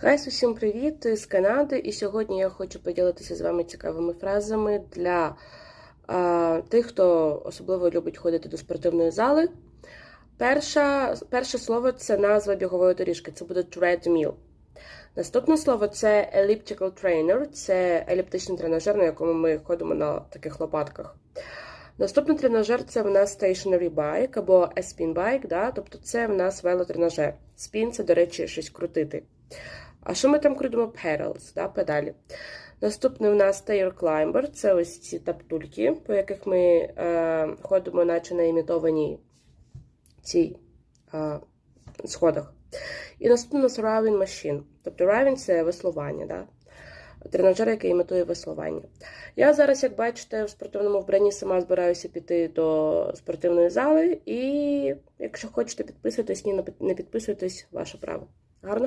Хай усім привіт з Канади. І сьогодні я хочу поділитися з вами цікавими фразами для а, тих, хто особливо любить ходити до спортивної зали. Перша, перше слово це назва бігової доріжки. Це буде treadmill. Наступне слово це elliptical trainer, це еліптичний тренажер, на якому ми ходимо на таких лопатках. Наступний тренажер це в нас stationary bike або a spin bike, да? тобто це в нас велотренажер. Spin – це, до речі, щось крутити. А що ми там крутимо? Pedals, да? педалі. Наступний у нас stair climber, це ось ці таптульки, по яких ми е, ходимо, наче на імітованій цій е, сходах. І наступний у нас rowing machine. Тобто rowing – це веслування, да? тренажер, який імітує веслування. Я зараз, як бачите, в спортивному вбранні сама збираюся піти до спортивної зали. І якщо хочете підписуйтесь, ні, не підписуйтесь, ваше право. Гарного